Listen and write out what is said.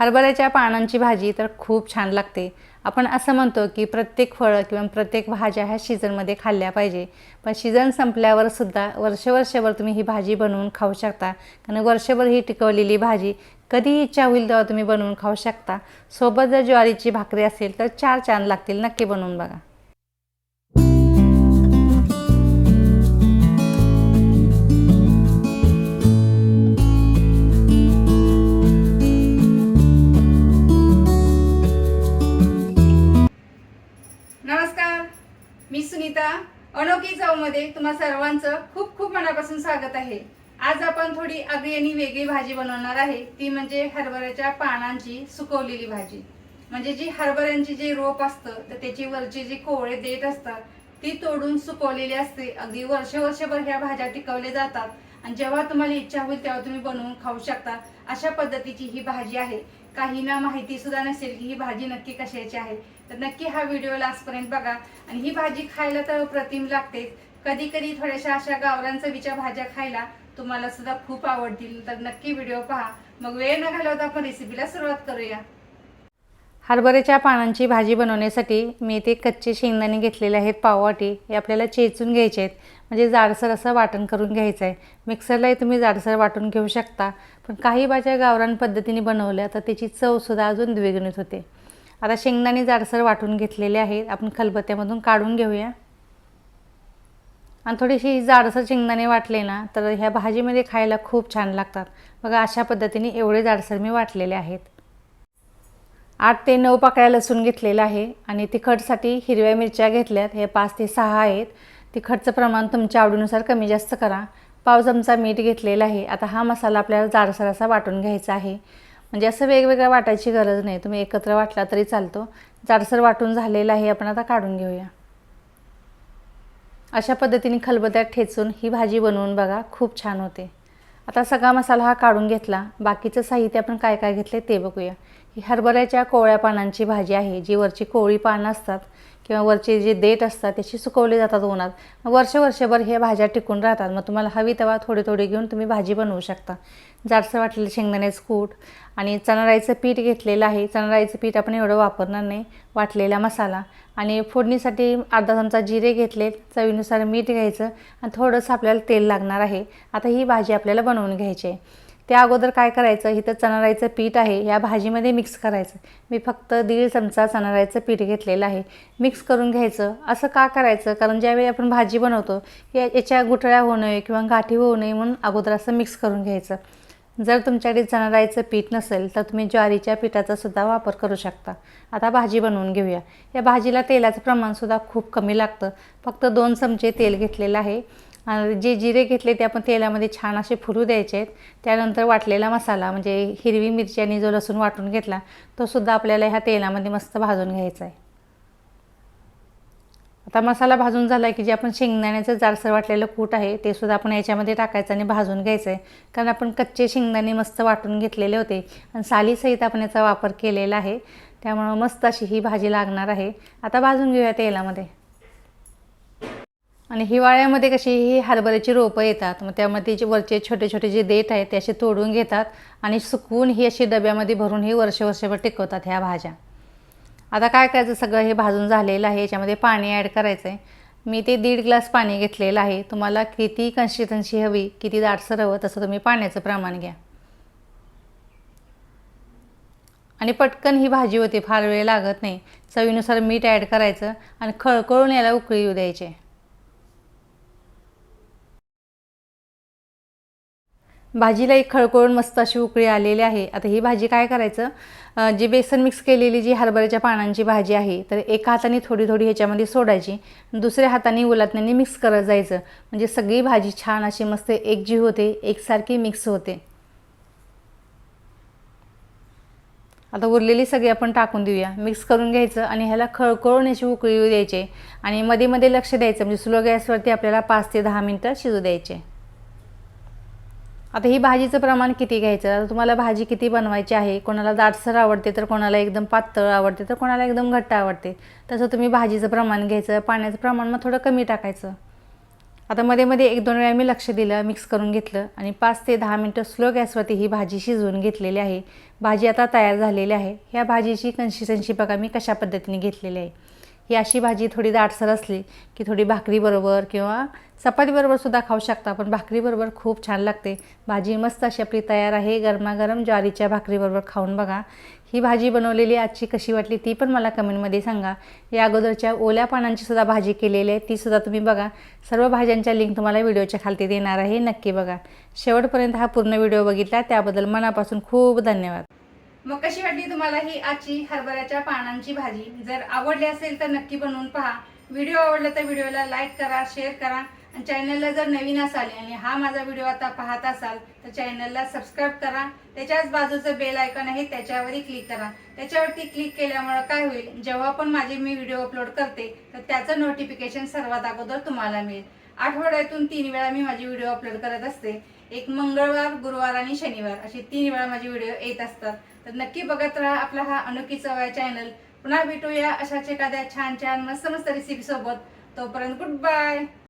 हरभऱ्याच्या पानांची भाजी तर खूप छान लागते. आपण असं म्हणतो की प्रत्येक फळं किंवा प्रत्येक भाज्या ह्या सीझनमध्ये खाल्ल्या पाहिजे. पण सीझन संपल्यावर सुद्धा वर्ष वर्षभर तुम्ही ही भाजी बनवून खाऊ शकता. कारण वर्षभर ही टिकवलेली भाजी कधी इच्छा होईल तेव्हा तुम्ही बनवून खाऊ शकता. सोबत जर ज्वारीची भाकरी असेल तर चार चांद लागतील. नक्की बनवून बघा. मी सुनीता अनोखी चवमध्ये तुम्हा सर्वांचं खूप खूप मनापासून स्वागत आहे. आज आपण थोडी आगळी आणि वेगळी भाजी बनवणार आहे. ती म्हणजे हरभऱ्याच्या पानांची सुकवलेली भाजी. म्हणजे जी हरभऱ्यांची जी रोप असतं तर त्याची वरची जी कोवळे देठ असतात ती तोडून सुकवलेली असते. अगदी वर्ष वर्षभर ह्या भाज्या टिकवल्या जातात. आणि जेव्हा तुम्हाला इच्छा होईल तेव्हा तुम्ही बनवून खाऊ शकता. अशा पद्धतीची ही भाजी आहे. काहींना माहिती सुद्धा नसेल की ही भाजी नक्की कशाची आहे. तर नक्की हा व्हिडिओ लास्टपर्यंत बघा. आणि ही भाजी खायला तर प्रतिम लागते. कधी कधी थोड्याशा अशा गावरान चवीच्या भाज्या खायला तुम्हाला सुद्धा खूप आवडतील. तर नक्की व्हिडिओ पहा. मग वेळ न घालवता आपण रेसिपीला सुरुवात करूया. हरभऱ्याच्या पानांची भाजी बनवण्यासाठी मी ते कच्चे शेंगदाणे घेतलेले आहेत पाववाटी. हे आपल्याला चेचून घ्यायचे आहेत. म्हणजे जाडसर असं वाटण करून घ्यायचं आहे. मिक्सरलाही तुम्ही जाडसर वाटून घेऊ शकता. पण काही भाज्या गावरान पद्धतीने बनवल्या तर त्याची चवसुद्धा अजून द्विगुणित होते. आता शेंगदाणे जाडसर वाटून घेतलेले आहेत. आपण खलबत्त्यामधून काढून घेऊया. आणि थोडीशी जाडसर शेंगदाणे वाटले ना तर ह्या भाजीमध्ये खायला खूप छान लागतात. बघा अशा पद्धतीने एवढे जाडसर मी वाटलेले आहेत. आठ ते नऊ पाकळ्या लसूण घेतलेला आहे आणि तिखटसाठी हिरव्या मिरच्या घेतल्यात. हे पाच ते सहा आहेत. तिखटचं प्रमाण तुमच्या आवडीनुसार कमी जास्त करा. पाव चमचा मीठ घेतलेला आहे. आता हा मसाला आपल्याला जाडसर असा वाटून घ्यायचा आहे. म्हणजे असं वेगवेगळं वाटायची गरज नाही. तुम्ही एकत्र वाटला तरी चालतो. जाडसर वाटून झालेला आहे आपण आता काढून घेऊया. अशा पद्धतीने खलबत्यात ठेचून ही भाजी बनवून बघा खूप छान होते. आता सगळा मसाला हा काढून घेतला. बाकीचं साहित्य आपण काय काय घेतले ते बघूया. ही हरभऱ्याच्या कोवळ्या पानांची भाजी आहे जी वरची कोवळी पानं असतात किंवा वरचे जे देठ असतात त्याची सुकवले जातात उन्हात. मग वर्ष वर्षभर हे भाज्या टिकून राहतात. मग तुम्हाला हवी तेव्हा थोडी थोडी घेऊन तुम्ही भाजी बनवू शकता. जाडसं वाटलेलं शेंगदाण्याचं कूट आणि चणाराईचं पीठ घेतलेलं आहे. चणाराईचं पीठ आपण एवढं वापरणार नाही वाटलेला मसाला. आणि फोडणीसाठी अर्धा चमचा जिरे घेतले चवीनुसार मीठ घ्यायचं आणि थोडंसं आपल्याला तेल लागणार आहे. आता ही भाजी आपल्याला बनवून घ्यायची आहे. त्या अगोदर काय करायचं? इथं चणाराईचं पीठ आहे. या भाजीमध्ये मिक्स करायचं. मी फक्त दीड चमचा चणाराईचं पीठ घेतलेलं आहे. मिक्स करून घ्यायचं. असं का करायचं? कारण ज्यावेळी आपण भाजी बनवतो या याच्या गुठळ्या होऊ नये किंवा गाठी होऊ नये म्हणून अगोदर असं मिक्स करून घ्यायचं. जर तुमच्याकडे चणाडाळीचं पीठ नसेल तर तुम्ही ज्वारीच्या पिठाचा सुद्धा वापर करू शकता. आता भाजी बनवून घेऊया. या भाजीला तेलाचं प्रमाणसुद्धा खूप कमी लागतं. फक्त दोन चमचे तेल घेतलेलं आहे. आणि जे जिरे घेतले ते आपण तेलामध्ये छान असे फुलू द्यायचे आहेत. त्यानंतर वाटलेला मसाला म्हणजे हिरवी मिरची आणि जो लसूण वाटून घेतला तो सुद्धा आपल्याला ह्या तेलामध्ये मस्त भाजून घ्यायचा आहे. आता मसाला भाजून झाला की जे आपण शेंगदाण्याचं जाडसर वाटलेलं कूट आहे ते सुद्धा आपण याच्यामध्ये टाकायचं आणि भाजून घ्यायचं आहे कारण आपण कच्चे शेंगदाणे मस्त वाटून घेतलेले होते आणि सालीसहित आपण याचा वापर केलेला आहे. त्यामुळं मस्त अशी ही भाजी लागणार आहे. आता भाजून घेऊया तेलामध्ये. आणि हिवाळ्यामध्ये कशी ही हरभऱ्याची रोपं येतात मग त्यामध्ये जे वरचे छोटे छोटे जे देठ आहेत ते असे तोडून घेतात आणि सुकवून ही अशी डब्यामध्ये भरून ही वर्ष वर्षभर टिकवतात ह्या भाज्या. आता काय करायचं? सगळं हे भाजून झालेलं आहे याच्यामध्ये पाणी ॲड करायचं आहे मी ते दीड ग्लास पाणी घेतलेलं आहे. तुम्हाला किती कन्सिस्टन्सी हवी किती दाटसर हवं तसं तुम्ही पाण्याचं प्रमाण घ्या. आणि पटकन ही भाजी होती फार वेळ लागत नाही. चवीनुसार मीठ ॲड करायचं आणि खळखळून याला उकळी येऊ द्यायचे. भाजीला एक खळखळून मस्त अशी उकळी आलेली आहे. आता ही भाजी काय करायचं? जी बेसन मिक्स केलेली जी हरभऱ्याच्या पानांची भाजी आहे तर एका हाताने थोडी थोडी ह्याच्यामध्ये सोडायची. दुसऱ्या हाताने उलटण्याने मिक्स करत जायचं. म्हणजे सगळी भाजी छान अशी मस्त एकजीव होते एकसारखी मिक्स होते. आता उरलेली सगळी आपण टाकून देऊया. मिक्स करून घ्यायचं आणि ह्याला खळखळून अशी उकळी द्यायची द्यायचे. आणि मध्ये मध्ये लक्ष द्यायचं. म्हणजे स्लो गॅसवरती आपल्याला पाच ते दहा मिनटं शिजू द्यायचे. आता ही भाजीचं प्रमाण किती घ्यायचं? आता तुम्हाला भाजी किती बनवायची आहे? कोणाला दाटसर आवडते तर कोणाला एकदम पातळ आवडते तर कोणाला एकदम घट्ट आवडते. तसं तुम्ही भाजीचं प्रमाण घ्यायचं पाण्याचं प्रमाण मग थोडं कमी टाकायचं. आता मध्ये मध्ये एक दोन वेळा मी लक्ष दिलं मिक्स करून घेतलं आणि पाच ते दहा मिनटं स्लो गॅसवरती ही भाजी शिजवून घेतलेली आहे. भाजी आता तयार झालेली आहे. ह्या भाजीची कन्सिस्टन्सी बघा मी कशा पद्धतीने घेतलेली आहे. ही अशी भाजी थोडी दाटसर असली की थोडी भाकरीबरोबर किंवा चपातीबरोबर सुद्धा खाऊ शकता. पण भाकरीबरोबर खूप छान लागते. भाजी मस्त अशी आपली तयार आहे. गरमागरम ज्वारीच्या भाकरीबरोबर खाऊन बघा. ही भाजी बनवलेली आजची कशी वाटली ती पण मला कमेंटमध्ये सांगा. या अगोदरच्या ओल्या पानांची सुद्धा भाजी केलेली आहे. ती सुद्धा तुम्ही बघा. सर्व भाज्यांच्या लिंक तुम्हाला व्हिडिओच्या खालती देणार आहे. नक्की बघा. शेवटपर्यंत हा पूर्ण व्हिडिओ बघितला. त्याबद्दल मनापासून खूप धन्यवाद. मग कशी वाटली तुम्हाला ही आजची हरभऱ्याच्या पानांची भाजी? जर आवडली असेल तर नक्की बनवून पहा. व्हिडिओ आवडला तर व्हिडिओला लाईक करा शेअर करा. आणि चॅनलला जर नवीन असाल आणि हा माझा व्हिडिओ आता पाहत असाल तर चॅनलला सबस्क्राईब करा. त्याच्याच बाजूचं बेल आयकॉन आहे त्याच्यावरही क्लिक करा. त्याच्यावरती क्लिक केल्यामुळं काय होईल जेव्हा पण माझे मी व्हिडिओ अपलोड करते तर त्याचं नोटिफिकेशन सर्वात अगोदर तुम्हाला मिळेल. आठवड्यातून तीन वेळा मी माझी व्हिडिओ अपलोड करत असते. एक मंगळवार गुरुवार आणि शनिवार असे तीन वेळा माझे व्हिडिओ येत असतात. तर नक्की बघत राहा आपला हा अनोखी चव चॅनल पुन्हा भेटूया अशाच एखाद्या छान छान मस्त मस्त रेसिपी सोबत. तोपर्यंत गुड बाय